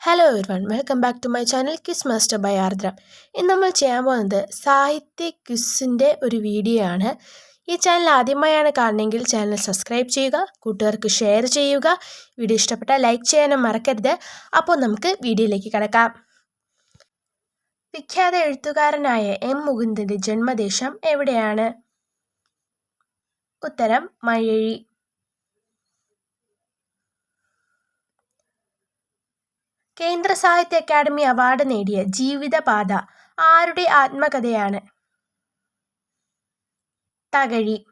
Hello everyone welcome back to my channel quiz master by Ardra ഇന്ന് നമ്മൾ ചെയ്യാൻ പോകുന്നത് സാഹിത്യ ക്വിസിന്റെ ഒരു വീഡിയോ ആണ്. ഈ ചാനൽ ആദ്യമായാണ് കാണുന്നതെങ്കിൽ ചാനൽ സബ്സ്ക്രൈബ് ചെയ്യുക കൂട്ടുകാർക്ക് ഷെയർ ചെയ്യുക വീഡിയോ ഇഷ്ടപ്പെട്ടാൽ ലൈക്ക് ചെയ്യാനും മറക്കരുത്. അപ്പോൾ നമുക്ക് വീഡിയോയിലേക്ക് കിടക്കാം. വിഖ്യാത എഴുത്തുകാരനായ എം മുകുന്ദന്റെ ജന്മദേശം എവിടെയാണ്? ഉത്തരം മഴഴി കേന്ദ്ര സാഹിത്യ അക്കാദമി അവാർഡ് നേടിയ ജീവിതപാത ആരുടെ ആത്മകഥയാണ്? തകഴി.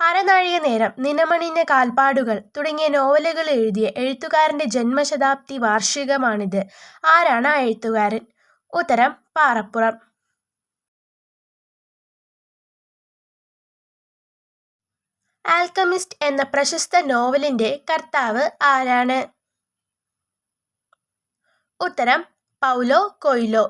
അരനാഴിക നേരം നിനമണിഞ്ഞ കാൽപ്പാടുകൾ തുടങ്ങിയ നോവലുകൾ എഴുതിയ എഴുത്തുകാരന്റെ ജന്മശതാബ്ദി വാർഷികമാണിത്. ആരാണ് ആ എഴുത്തുകാരൻ? ഉത്തരം പാറപ്പുറം. ആൽക്കമിസ്റ്റ് എന്ന പ്രശസ്ത നോവലിന്റെ കർത്താവ് ആരാണ്? ഉത്തരം പൗലോ കൊയ്ലോ.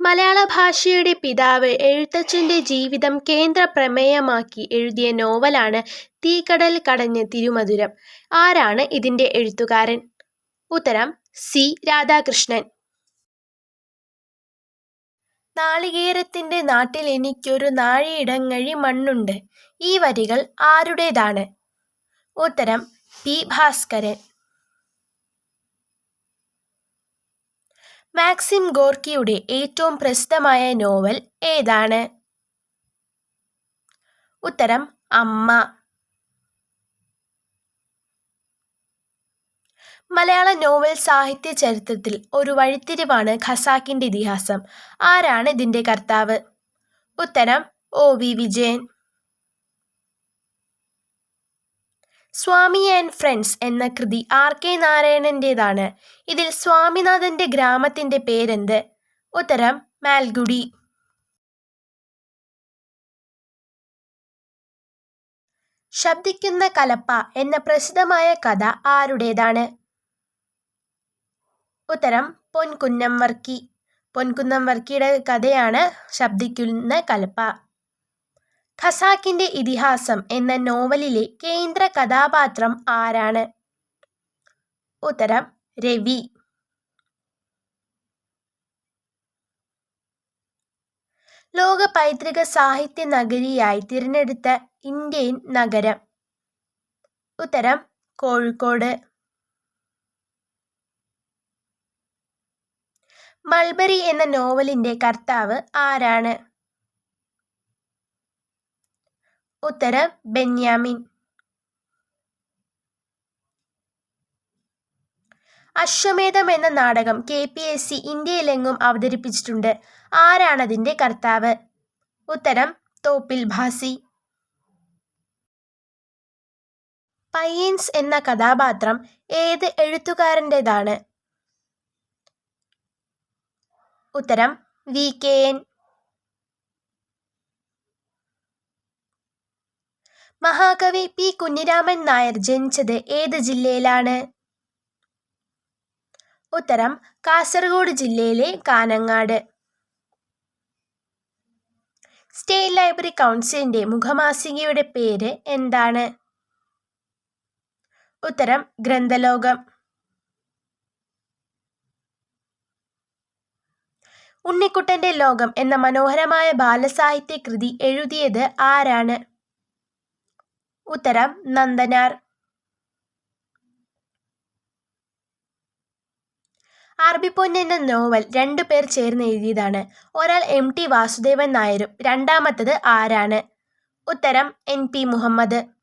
മലയാള ഭാഷയുടെ പിതാവ് എഴുത്തച്ഛന്റെ ജീവിതം കേന്ദ്ര പ്രമേയമാക്കി എഴുതിയ നോവലാണ് തീക്കടൽ കടഞ്ഞ തിരുമധുരം. ആരാണ് ഇതിന്റെ എഴുത്തുകാരൻ? ഉത്തരം സി. രാധാകൃഷ്ണൻ. നാളികേരത്തിന്റെ നാട്ടിൽ എനിക്കൊരു നാഴിയിടങ്ങഴി മണ്ണുണ്ട്. ഈ വരികൾ ആരുടേതാണ്? ഉത്തരം പി. ഭാസ്കരൻ. മാക്സിം ഗോർക്കിയുടെ ഏറ്റവും പ്രസിദ്ധമായ നോവൽ ഏതാണ്? ഉത്തരം അമ്മ. മലയാള നോവൽ സാഹിത്യ ചരിത്രത്തിൽ ഒരു വഴിത്തിരിവാണ് ഖസാക്കിന്റെ ഇതിഹാസം. ആരാണ് ഇതിന്റെ കർത്താവ്? ഉത്തരം O. V. Vijayan. Swami and friends എന്ന കൃതി ആർ. കെ. നാരായണന്റെതാണ് ഇതിൽ സ്വാമിനാഥന്റെ ഗ്രാമത്തിന്റെ പേരെന്ത്? ഉത്തരം മാൽഗുഡി. ശബ്ദിക്കുന്ന കലപ്പ എന്ന പ്രസിദ്ധമായ കഥ ആരുടേതാണ്? ഉത്തരം പൊൻകുന്നം വർക്കി പൊൻകുന്നം വർക്കിയുടെ കഥയാണ് ശബ്ദിക്കുന്ന കലപ്പ. ഖസാക്കിന്റെ ഇതിഹാസം എന്ന നോവലിലെ കേന്ദ്ര കഥാപാത്രം ആരാണ്? ഉത്തരം രവി. ലോക പൈതൃക സാഹിത്യ നഗരിയായി തിരഞ്ഞെടുത്ത ഇന്ത്യൻ നഗരം. ഉത്തരം കോഴിക്കോട്. മൾബറി എന്ന നോവലിന്റെ കർത്താവ് ആരാണ്? ഉത്തരം ബെന്യാമിൻ. അശ്വമേധം എന്ന നാടകം കെ പി എസ് സി ഇന്ത്യയിലെങ്ങും അവതരിപ്പിച്ചിട്ടുണ്ട്. ആരാണതിന്റെ കർത്താവ്? ഉത്തരം തോപ്പിൽ ഭാസി. പയ്യൻസ് എന്ന കഥാപാത്രം ഏത് എഴുത്തുകാരന്റെതാണ് ഉത്തരം വി കെ എൻ. മഹാകവി പി കുഞ്ഞിരാമൻ നായർ ജനിച്ചത് ഏത് ജില്ലയിലാണ്? ഉത്തരം കാസർഗോഡ് ജില്ലയിലെ കാനങ്ങാട്. സ്റ്റേറ്റ് ലൈബ്രറി കൗൺസിലിന്റെ മുഖമാസികയുടെ പേര് എന്താണ്? ഉത്തരം ഗ്രന്ഥലോകം. ഉണ്ണിക്കുട്ടന്റെ ലോകം എന്ന മനോഹരമായ ബാലസാഹിത്യ കൃതി എഴുതിയത് ആരാണ്? ഉത്തരം നന്ദനാർ. പൊന്ന് എന്ന നോവൽ രണ്ടു പേർ ചേർന്ന് എഴുതിയതാണ്. ഒരാൾ എം ടി വാസുദേവൻ നായരും രണ്ടാമത്തത് ആരാണ്? ഉത്തരം എൻ പി മുഹമ്മദ്.